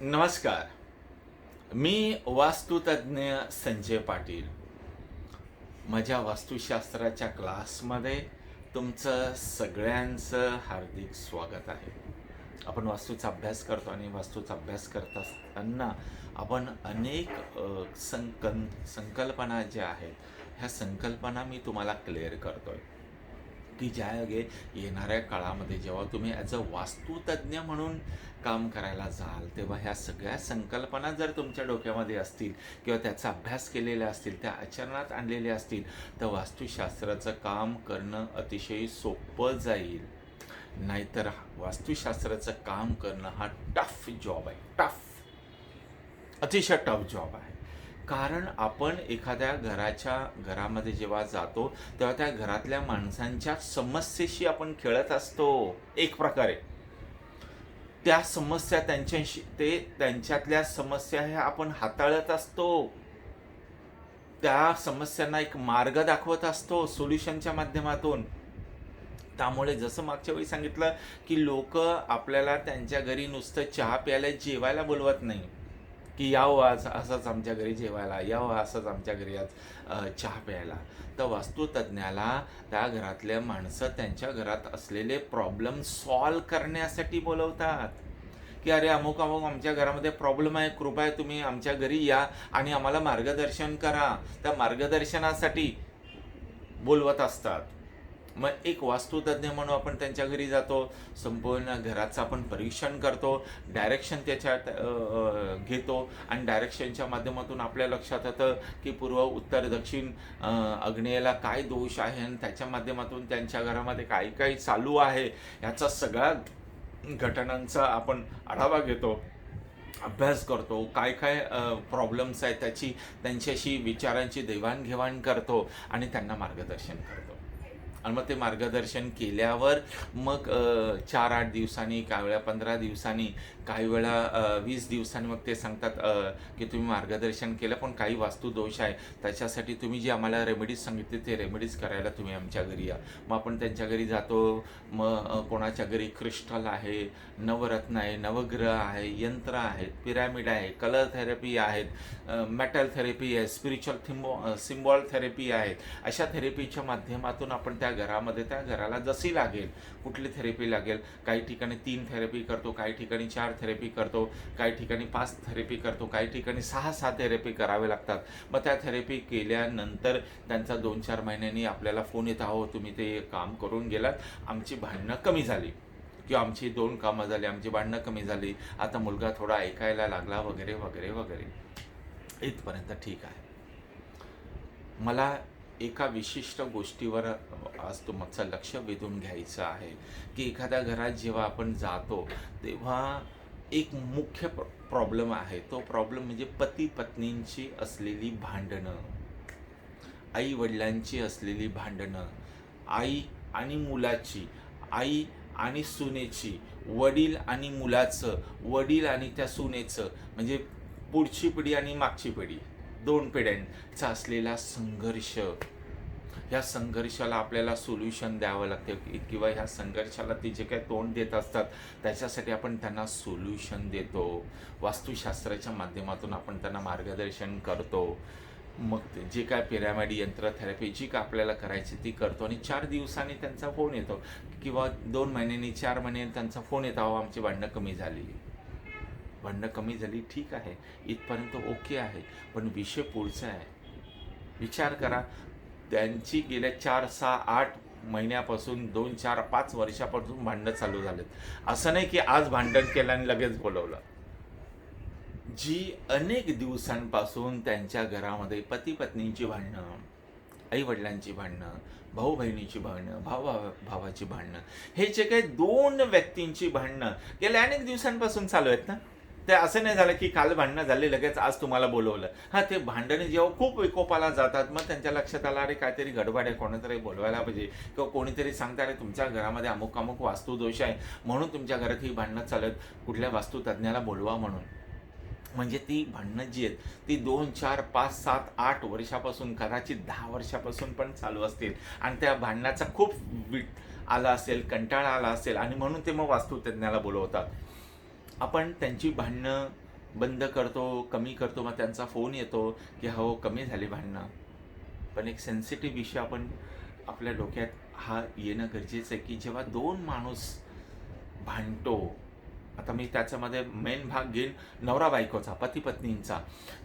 नमस्कार. मी वास्तुतज्ञ संजय पाटील. माझ्या वास्तुशास्त्राच्या क्लासमध्ये तुमचं सगळ्यांचं हार्दिक स्वागत आहे. आपण वास्तूचा अभ्यास करतो आणि वास्तूचा अभ्यास करत असताना आपण अनेक अ, संकन संकल्पना ज्या आहेत ह्या संकल्पना मी तुम्हाला क्लिअर करतो आहे की ज्यायोगे येणाऱ्या काळामध्ये जेव्हा तुम्ही ॲज अ वास्तुतज्ञ म्हणून काम करायला जाल तेव्हा ह्या सगळ्या संकल्पना जर तुमच्या डोक्यामध्ये असतील किंवा त्याचा अभ्यास केलेल्या असतील त्या आचरणात आणलेल्या असतील तर वास्तुशास्त्राचं काम करणं अतिशय सोपं जाईल. नाहीतर वास्तुशास्त्राचं काम करणं हा टफ जॉब आहे टफ अतिशय टफ जॉब आहे. कारण आपण एखाद्या घराच्या घरामध्ये जेव्हा जातो तेव्हा त्या घरातल्या माणसांच्या समस्येशी आपण खेळत असतो एक प्रकारे. त्या समस्या त्यांच्याशी ते त्यांच्यातल्या समस्या ह्या आपण हाताळत असतो. त्या समस्यांना एक मार्ग दाखवत असतो सोल्युशनच्या माध्यमातून. त्यामुळे जसं मागच्या वेळी सांगितलं की लोक आपल्याला त्यांच्या घरी नुसतं चहा प्यायला जेवायला बोलवत नाही. की यावं आज असंच आमच्या घरी जेवायला यावं असंच आमच्या घरी आज चहा प्यायला. तर वास्तुतज्ञाला त्या घरातल्या माणसं त्यांच्या घरात असलेले प्रॉब्लेम सॉल्व करण्यासाठी बोलवतात. की अरे अमुक अमुक आमच्या घरामध्ये प्रॉब्लेम आहे कृपया तुम्ही आमच्या घरी या आणि आम्हाला मार्गदर्शन करा. त्या मार्गदर्शनासाठी बोलवत असतात. मग एक वास्तुतज्ञ म्हणून आपण त्यांच्या घरी जातो संपूर्ण घराचं आपण परीक्षण करतो डायरेक्शन त्याच्यात घेतो आणि डायरेक्शनच्या माध्यमातून आपल्या लक्षात येतं की पूर्व उत्तर दक्षिण अग्नेयला काय दोष आहे आणि त्याच्या माध्यमातून त्यांच्या घरामध्ये काय काय चालू आहे याचा सगळ्या घटनांचा आपण आढावा घेतो अभ्यास करतो काय काय प्रॉब्लेम्स आहेत त्याची त्यांच्याशी विचारांची देवाणघेवाण करतो आणि त्यांना मार्गदर्शन करतो. आणि मग ते मार्गदर्शन केल्यावर मग चार आठ दिवसांनी काही वेळा पंधरा दिवसांनी काही वेळा वीस दिवसांनी मग ते सांगतात की तुम्ही मार्गदर्शन केलं पण काही वास्तू दोष आहे. त्याच्यासाठी तुम्ही जी आम्हाला रेमेडीज सांगितले ते रेमेडीज करायला तुम्ही आमच्या घरी या. मग आपण त्यांच्या घरी जातो. मग कोणाच्या घरी क्रिस्टल आहे नवरत्न आहे नवग्रह आहे यंत्र आहेत पिरॅमिड आहे कलर थेरपी आहेत मेटल थेरपी आहे स्पिरिच्युअल थिंबॉ सिम्बॉल थेरपी आहे अशा थेरपीच्या माध्यमातून आपण त्या घरामध्ये त्या घराला जशी लागेल कुठली थेरपी लागेल काही ठिकाणी तीन थेरपी करतो काही ठिकाणी चार थेरपी करतो काही ठिकाणी पाच थेरपी करतो काही ठिकाणी सहा सहा थेरपी करावे लागतात. मग त्या थेरपी केल्यानंतर त्यांचा दोन चार महिन्यांनी आपल्याला फोन येत आहो तुम्ही ते काम करून गेलात आमची भांडणं कमी झाली. किंवा आमची दोन कामं झाली आमची भांडणं कमी झाली आता मुलगा थोडा ऐकायला लागला वगैरे वगैरे वगैरे. इथपर्यंत ठीक आहे. मला एका विशिष्ट गोष्टीवर आज तुमचं लक्ष वेधून घ्यायचं आहे की एखाद्या घरात जेव्हा आपण जातो तेव्हा एक मुख्य प्रॉब्लेम आहे. तो प्रॉब्लेम म्हणजे पती पत्नींची असलेली भांडणं आई वडिलांची असलेली भांडणं आई आणि मुलाची आई आणि सुनेची वडील आणि मुलाचं वडील आणि त्या सुनेचं म्हणजे पुढची पिढी आणि मागची पिढी. दोन पिढ्यांचा असलेला संघर्ष. ह्या संघर्षाला आपल्याला सोल्युशन द्यावं लागते किंवा ह्या संघर्षाला ते जे काही तोंड देत असतात त्याच्यासाठी आपण त्यांना सोल्युशन देतो. वास्तुशास्त्राच्या माध्यमातून आपण त्यांना मार्गदर्शन करतो. मग ते जे काय पिरॅमिड यंत्र थेरपी जी काय आपल्याला करायची ती करतो आणि चार दिवसांनी त्यांचा फोन येतो. किंवा दोन महिन्यांनी चार महिन्यांनी त्यांचा फोन येतो. अहो आमची भांडणं कमी झाली. भांडणं कमी झाली ठीक आहे. इथपर्यंत ओके आहे. पण विषय पुढचा आहे. विचार करा. त्यांची गेल्या चार सहा आठ महिन्यापासून दोन चार पाच वर्षापासून भांडणं चालू झालेत. असं नाही की आज भांडण केलं आणि लगेच बोलवलं. जी अनेक दिवसांपासून त्यांच्या घरामध्ये पती पत्नींची भांडणं आईवडिलांची भांडणं भाऊ बहिणीची भांडणं भाऊ भावा- भावाची भांडणं हे जे काही दोन व्यक्तींची भांडणं गेल्या अनेक दिवसांपासून चालू आहेत ना? ते असं नाही झालं की काल भांडणं झाली लगेच आज तुम्हाला बोलवलं. हां ते भांडणे जेव्हा खूप विकोपाला जातात मग त्यांच्या लक्षात आलं अरे काहीतरी गडबड आहे कोणीतरी बोलवायला पाहिजे किंवा कोणीतरी सांगता अरे तुमच्या घरामध्ये अमुक अमुक वास्तुदोष आहे म्हणून तुमच्या घरात ही भांडणं चालत कुठल्या वास्तुतज्ञाला बोलवा म्हणून. म्हणजे ती भांडणं जी आहेत ती दोन चार पाच सात आठ वर्षापासून कदाचित दहा वर्षापासून पण चालू असतील. आणि त्या भांडणाचा खूप विट आला असेल कंटाळा आला असेल आणि म्हणून ते मग वास्तुतज्ञाला बोलवतात. आपण त्यांची भांडणं बंद करतो कमी करतो मग त्यांचा फोन येतो की हो कमी झाली भांडणं. पण एक सेन्सिटिव्ह विषय आपण आपल्या डोक्यात हा येणं गरजेचं आहे की जेव्हा दोन माणूस भांडतो आता मी त्याच्यामध्ये मेन भाग घेईन नवरा बायकोचा पती पत्नींचा.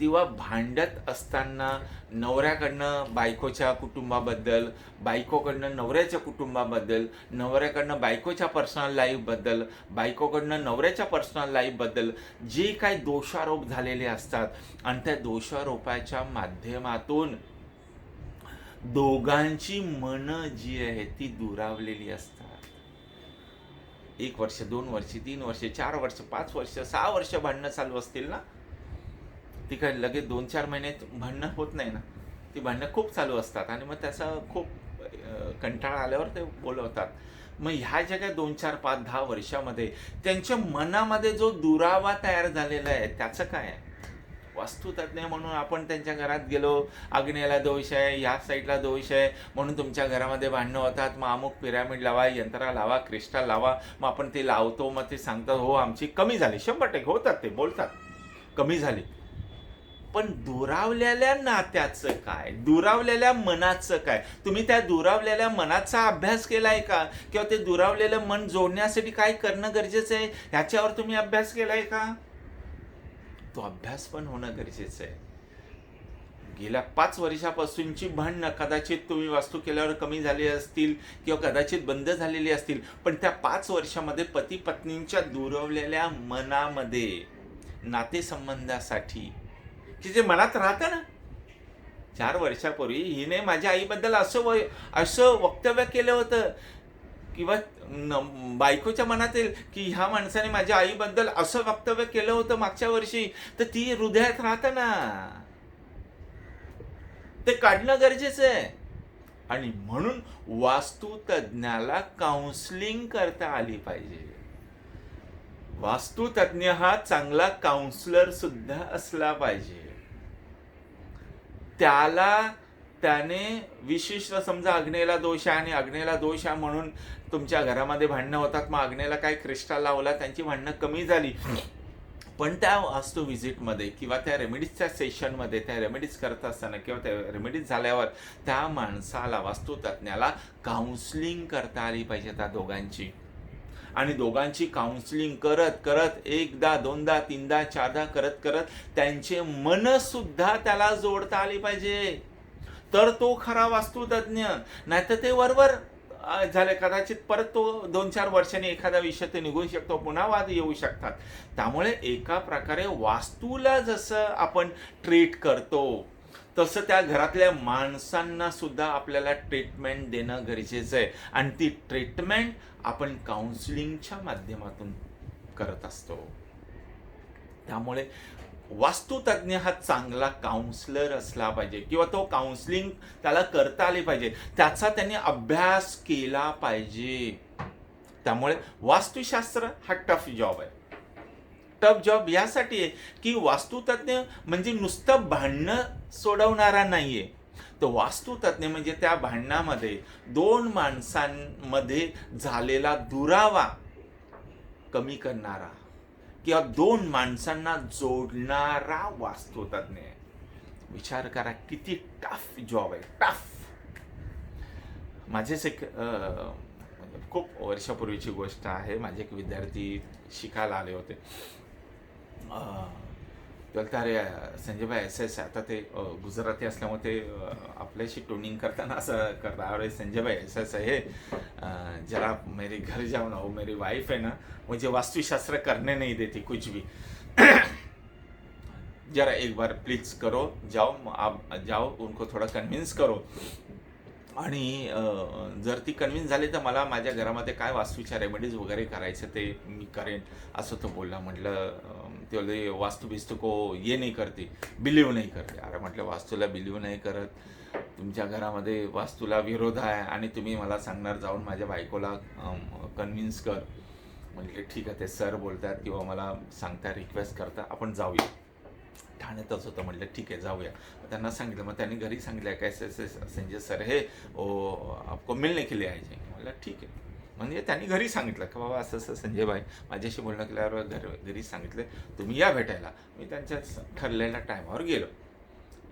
तेव्हा भांडत असताना नवऱ्याकडनं बायकोच्या कुटुंबाबद्दल बायकोकडनं नवऱ्याच्या कुटुंबाबद्दल नवऱ्याकडनं बायकोच्या पर्सनल लाईफबद्दल बायकोकडनं नवऱ्याच्या पर्सनल लाईफबद्दल जे काही दोषारोप झालेले असतात आणि त्या दोषारोपाच्या माध्यमातून दोघांची मनं जी आहे ती दुरावलेली असतात. एक वर्ष दोन वर्ष तीन वर्ष चार वर्ष पाच वर्ष सहा वर्ष भांडणं चालू असतील ना तिकडे लगेच दोन चार महिन्यात भांडणं होत नाही ना ती भांडणं खूप चालू असतात आणि मग त्याचा खूप कंटाळा आल्यावर ते बोलवतात. मग ह्या ज्या काही दोन चार पाच दहा वर्षामध्ये त्यांच्या मनामध्ये जो दुरावा तयार झालेला आहे त्याचं काय आहे? वास्तुतज्ञ म्हणून आपण त्यांच्या घरात गेलो अग्नेला दोष आहे ह्या साईडला दोष आहे म्हणून तुमच्या घरामध्ये भांडणं होतात मग अमुक पिरामिड लावा यंत्रा लावा क्रिस्टल लावा मग आपण ते लावतो मग ते सांगतात हो आमची कमी झाली. शंभर टक्के होतात ते बोलतात. कमी झाली. पण दुरावलेल्या नात्याचं काय? दुरावलेल्या मनाचं काय? तुम्ही त्या दुरावलेल्या मनाचा अभ्यास केलाय का? किंवा ते दुरावलेलं मन जोडण्यासाठी काय करणं गरजेचं आहे? ह्याच्यावर तुम्ही अभ्यास केलाय का? तो अभ्यास पण होणं गरजेचं आहे. गेल्या पाच वर्षापासूनची भांडणं कदाचित तुम्ही वास्तू केल्यावर कमी झाली असतील किंवा कदाचित बंद झालेली असतील पण त्या पाच वर्षामध्ये पती पत्नींच्या दुरवलेल्या मनामध्ये नातेसंबंधासाठी की जे मनात राहतं ना चार वर्षापूर्वी हिने माझ्या आईबद्दल असं व असं वक्तव्य केलं होतं. किंवा न- बायकोच्या मनात येईल की ह्या माणसाने माझ्या आईबद्दल असं वक्तव्य केलं होतं मागच्या वर्षी तर ती हृदयात राहतं ना. ते काढणं गरजेचं आहे. आणि म्हणून वास्तुतज्ञाला काउन्सलिंग करता आली पाहिजे. वास्तुतज्ञ हा चांगला काउन्सलर सुद्धा असला पाहिजे. त्याला त्याने विशिष्ट समजा अग्नेला दोष आहे आणि अग्नेला दोष आहे म्हणून तुमच्या घरामध्ये भांडणं होतात मग अग्नेला काय क्रिस्टल लावला त्यांची भांडणं कमी झाली. पण त्या वास्तू व्हिजिटमध्ये किंवा त्या रेमेडीजच्या सेशनमध्ये त्या रेमेडीज करत असताना किंवा त्या रेमेडीज झाल्यावर त्या माणसाला वास्तुतज्ञाला काउन्सलिंग करता आली पाहिजे त्या दोघांची. आणि दोघांची काउन्सिलिंग करत करत एकदा दोनदा तीनदा चारदा करत करत त्यांचे मनसुद्धा त्याला जोडता आली पाहिजे. तर तो खरा वास्तुतज्ञ. नाहीतर ते वरवर झालं झाले कदाचित परत तो दोन चार वर्षांनी एखादा विषय ते निघू शकतो पुन्हा वाद येऊ शकतात. त्यामुळे एका प्रकारे वास्तूला जसं आपण ट्रीट करतो तसं त्या घरातल्या माणसांना सुद्धा आपल्याला ट्रीटमेंट देणं गरजेचं आहे. आणि ती ट्रीटमेंट आपण काउन्सिलिंगच्या माध्यमातून करत असतो. त्यामुळे वास्तुतज्ञ हा चांगला काउन्सलर असला पाहिजे किंवा तो काउन्सिलिंग त्याला करता आले पाहिजे. त्याचा त्याने अभ्यास केला पाहिजे. त्यामुळे वास्तुशास्त्र हा टफ जॉब आहे. टफ जॉब यासाठी आहे की वास्तुतज्ञ म्हणजे नुसतं भांडणं सोडवणारा नाही आहे तर वास्तुतज्ञ म्हणजे त्या भांडणामध्ये दोन माणसांमध्ये झालेला दुरावा कमी करणारा. किंवा दोन माणसांना जोडणारा वास्तुतज्ञ आहे. विचार करा किती टफ जॉब आहे. टफ माझेच एक म्हणजे खूप वर्षापूर्वीची गोष्ट आहे. माझे एक विद्यार्थी शिकायला आले होते. अरे संजयभाई एस एस आता ते गुजराती असल्यामुळे ते आपल्याशी टोनिंग करताना असं करता अरे संजयभाई एस एस हे जरा मेरे घर जाओ ना हो मेरी वाइफ है ना मुझे वास्तुशास्त्र करने नहीं देती कुछ भी. जरा एक बार प्लीज करो जाओ आप जाओ उनको थोड़ा कन्विन्स करो. आणि जर ती कन्व्हिन्स झाली तर मला माझ्या घरामध्ये काय वास्तूच्या रेमेडीज वगैरे करायचं ते मी करेन असं तो बोलला. म्हटलं ते वास्तू बिस्तू को ये नाही करते बिलीव नाही करते. अरे म्हटलं वास्तूला बिलीव नाही करत. तुमच्या घरामध्ये वास्तूला विरोध आहे आणि तुम्ही मला सांगणार जाऊन माझ्या बायकोला कन्व्हिन्स कर. म्हटले ठीक आहे ते सर बोलतात किंवा मला सांगता रिक्वेस्ट करता आपण जाऊया. ठाण्यातच होतं म्हटलं ठीक आहे जाऊया. त्यांना सांगितलं मग त्यांनी घरी सांगितलं काय संजय सर हे ओ आपको मिलने के लिए आए म्हटलं ठीक आहे. म्हणजे त्यांनी घरी सांगितलं की बाबा असं असं संजय भाई माझ्याशी बोलणं केल्यावर घर घरी सांगितलं तुम्ही या भेटायला. मी त्यांच्या ठरलेल्या टायमावर गेलो.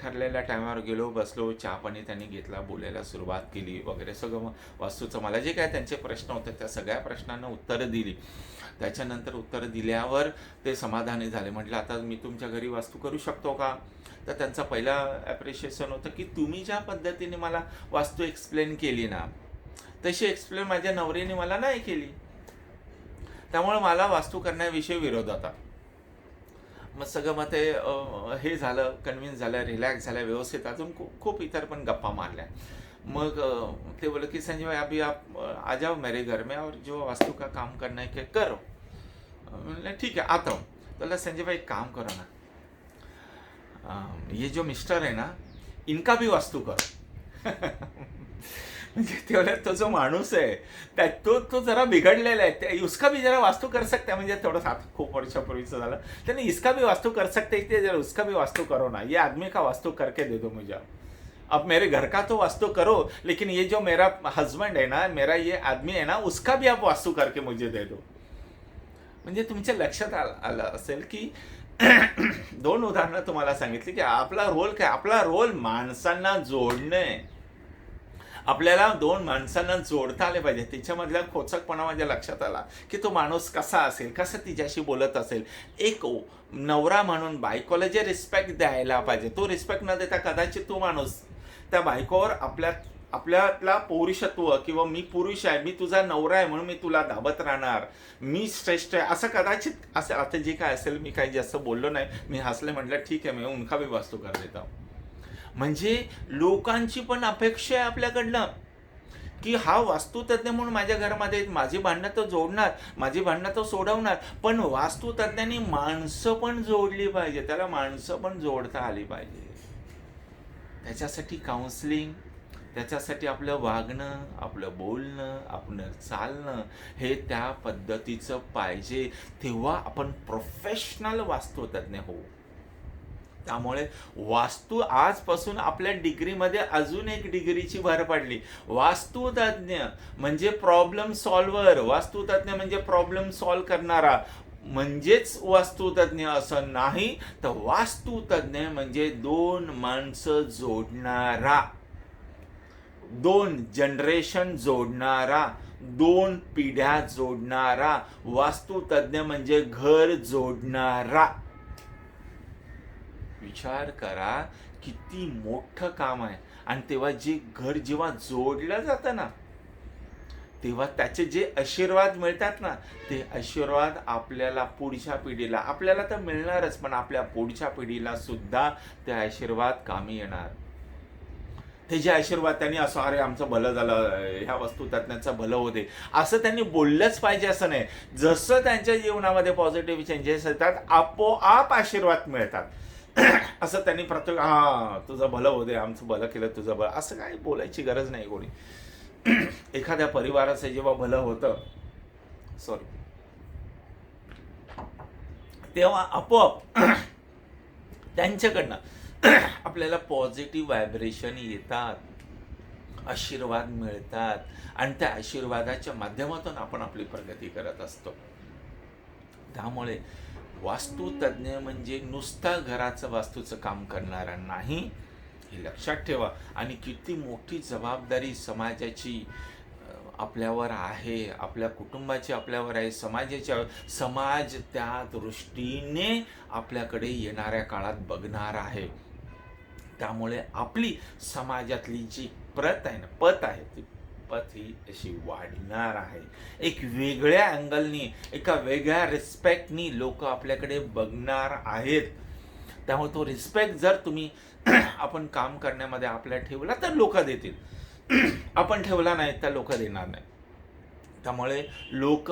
ठरलेल्या टायमावर गेलो बसलो चहा पाणी त्यांनी घेतला बोलायला सुरुवात केली वगैरे सगळं. मग वास्तूचं मला जे काय त्यांचे प्रश्न होते त्या सगळ्या प्रश्नांना उत्तरं दिली. त्याच्यानंतर उत्तर दिल्यावर ते समाधानी झाले. म्हटलं आता मी तुमच्या घरी वास्तू करू शकतो का? तर त्यांचा पहिला ॲप्रिशिएशन होतं की तुम्ही ज्या पद्धतीने मला वास्तू एक्सप्लेन केली ना तशी एक्सप्लेन माझ्या नवरीने मला नाही केली. त्यामुळे मला वास्तू करण्याविषयी विरोध होता. मग सगळं मग ते हे झालं कन्व्हिन्स झालं रिलॅक्स झालं व्यवस्थित अजून खूप खूप इतर पण गप्पा मारल्या. मग ते बोले की संजय भाई अभी आप आ जाओ मेरे घर में और जो वास्तु का काम करना है के करो. मैंने ठीक है आता हूँ. तो बोला संजय भाई एक काम करो ना. ये जो मिस्टर है ना इनका भी वास्तू करो. म्हणजे तेवढ्या तो जो माणूस आहे त्या तो तो जरा बिघडलेला आहे. त्या- उसका भी जरा वास्तू कर सकते म्हणजे थोडं सात खूप वर्षापूर्वीचं झालं. त्याने इसका भी वास्तू कर सकते ते जरा उसका भी वास्तू करो ना. ये आदमी का वास्तू करके दे दो मुझे. अब मेरे घर का तो वास्तु करो लेकिन ये जो मेरा हस्बैंड है ना मेरा ये आदमी है ना उसका भी आप वास्तु करके मुझे दे दो. म्हणजे तुमच्या लक्षात आलं आलं असेल की दोन उदाहरणं तुम्हाला सांगितली की आपला रोल काय? आपला रोल माणसांना जोडणे आपल्याला दोन माणसांना जोडता आले पाहिजे. त्याच्यामधला खोचकपणा माझ्या लक्षात आला की तो माणूस कसा असेल कसं तिच्याशी बोलत असेल. एक ओ- नवरा म्हणून बायकोला जे रिस्पेक्ट द्यायला पाहिजे तो रिस्पेक्ट न देता कदाचित तो माणूस त्या बायकोवर आपल्या आपल्यातला पौरुषत्व किंवा मी पुरुष आहे मी तुझा नवरा आहे म्हणून मी तुला दाबत राहणार मी श्रेष्ठ आहे असं कदाचित असं आता जे काय असेल मी काही जास्त बोललो नाही मी हसले म्हटलं ठीक आहे मी उनका भी वास्तू कर देता म्हणजे लोकांची पण अपेक्षा आहे आपल्याकडनं. की हा वास्तुतज्ञ म्हणून माझ्या घरामध्ये माझी भांडणं तर जोडणार माझी भांडणं तर सोडवणार पण वास्तुतज्ञांनी माणसं पण जोडली पाहिजे. त्याला माणसं पण जोडता आली पाहिजे. त्याच्यासाठी काउन्सिलिंग त्याच्यासाठी आपलं वागणं आपलं बोलणं आपलं चालणं हे त्या पद्धतीचं पाहिजे. तेव्हा आपण प्रोफेशनल वास्तुतज्ञ होऊ. त्यामुळे वास्तू आजपासून आपल्या डिग्रीमध्ये अजून एक डिग्रीची भर पडली. वास्तुतज्ञ म्हणजे प्रॉब्लेम सॉल्व्हर वास्तुतज्ञ म्हणजे प्रॉब्लेम सॉल्व्ह करणारा. म्हणजेच वास्तुतज्ञ असं नाही तर वास्तुतज्ञ म्हणजे दोन माणसं जोडणारा. दोन जनरेशन जोडणारा. दोन पिढ्या जोडणारा. वास्तुतज्ञ म्हणजे घर जोडणारा. विचार करा किती मोठं काम आहे. आणि तेव्हा जे घर जेव्हा जोडलं जातं ना तेव्हा त्याचे जे आशीर्वाद मिळतात ना ते आशीर्वाद आपल्याला पुढच्या पिढीला आपल्याला तर मिळणारच पण आपल्या पुढच्या पिढीला सुद्धा ते आशीर्वाद कामी येणार. ते जे आशीर्वाद त्यांनी असं अरे आमचं भलं झालं ह्या वस्तू तज्ञाचं भलं होते असं त्यांनी बोललंच पाहिजे असं नाही. जसं त्यांच्या जीवनामध्ये पॉझिटिव्ह चेंजेस येतात आपोआप आशीर्वाद मिळतात. असं त्यांनी प्रत्येक हा तुझं भलं होते आमचं भलं केलं तुझं भलं. असं काही बोलायची गरज नाही कोणी. एखाद्या परिवाराचं जेव्हा भलं होतं सॉरी तेव्हा आपोआप त्यांच्याकडनं आपल्याला पॉझिटिव्ह व्हायब्रेशन येतात आशीर्वाद मिळतात आणि त्या आशीर्वादाच्या माध्यमातून आपण आपली प्रगती करत असतो. त्यामुळे वास्तुतज्ञ म्हणजे नुसता घराचं वास्तूचं काम करणारा नाही हे लक्षात ठेवा. आणि किती मोठी जबाबदारी समाजाची आपल्यावर आहे आपल्या कुटुंबाची आपल्यावर आहे समाजाच्या समाज त्या दृष्टीने आपल्याकडे येणाऱ्या काळात बघणार आहे. त्यामुळे आपली समाजातली जी प्रत आहे ना पत आहे ती संपत ही अशी वाढणार आहे. एक वेगळ्या अँगलनी एका वेगळ्या रिस्पेक्टनी लोक आपल्याकडे बघणार आहेत. त्यामुळे तो रिस्पेक्ट जर तुम्ही आपण काम करण्यामध्ये आपल्या ठेवला तर लोक देतील. आपण ठेवला नाही तर लोक देणार नाही. त्यामुळे लोक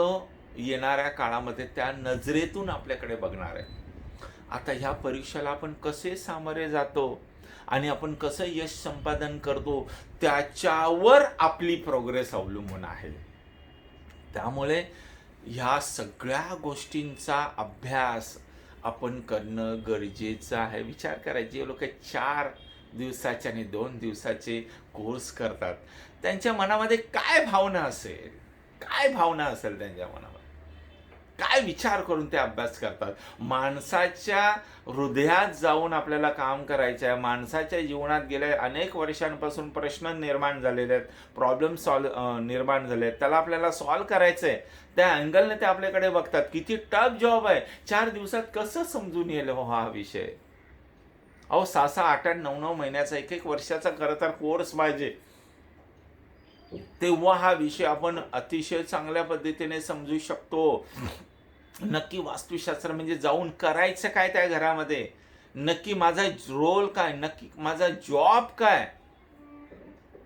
येणाऱ्या काळामध्ये त्या नजरेतून आपल्याकडे बघणार आहे आता ह्या परीक्षेला आपण कसे सामोरे जातो? आणि आपण कसं यश संपादन करतो त्याच्यावर आपली प्रोग्रेस अवलंबून आहे. त्यामुळे ह्या सगळ्या गोष्टींचा अभ्यास आपण करणं गरजेचं आहे. विचार करायचे लोक चार दिवसाचे आणि दोन दिवसाचे कोर्स करतात त्यांच्या मनामध्ये काय भावना असेल? काय भावना असेल त्यांच्या मनामध्ये? काय विचार करून ते अभ्यास करतात? माणसाच्या हृदयात जाऊन आपल्याला काम करायचं आहे. माणसाच्या जीवनात गेल्या अनेक वर्षांपासून प्रश्न निर्माण झालेले आहेत. प्रॉब्लेम सॉल्व निर्माण झाले आहेत. त्याला आपल्याला सॉल्व करायचं आहे त्या अँगलने ते आपल्याकडे बघतात. किती टफ जॉब आहे. चार दिवसात कसं समजून येईल हो हा विषय? अहो सहा सहा आठ आठ नऊ नऊ महिन्याचा एक एक वर्षाचा खरं तर कोर्स पाहिजे. तेव्हा हा विषय आपण अतिशय चांगल्या पद्धतीने समजू शकतो. नक्की वास्तुशास्त्र म्हणजे जाऊन करायचं काय त्या घरामध्ये? नक्की माझा रोल काय? नक्की माझा जॉब काय?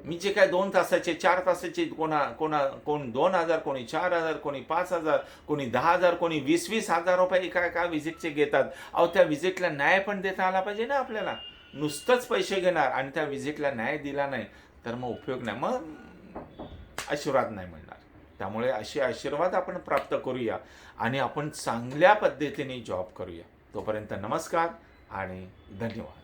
मी जे काय दोन तासाचे चार तासाचे कोणा कोणा कोण दोन हजार कोणी चार हजार कोणी पाच हजार कोणी दहा हजार कोणी वीस वीस हजार रुपये एका एका व्हिजिटचे घेतात. अहो त्या व्हिजिटला न्याय पण देता आला पाहिजे ना आपल्याला. नुसतंच पैसे घेणार आणि त्या व्हिजिटला न्याय दिला नाही तर मग उपयोग नाही. मग आशीर्वाद नाही म्हणणार त्यामुळे असे आशीर्वाद आपण प्राप्त करूया आणि आपण चांगल्या पद्धतीने जॉब करूया. तोपर्यंत नमस्कार आणि धन्यवाद.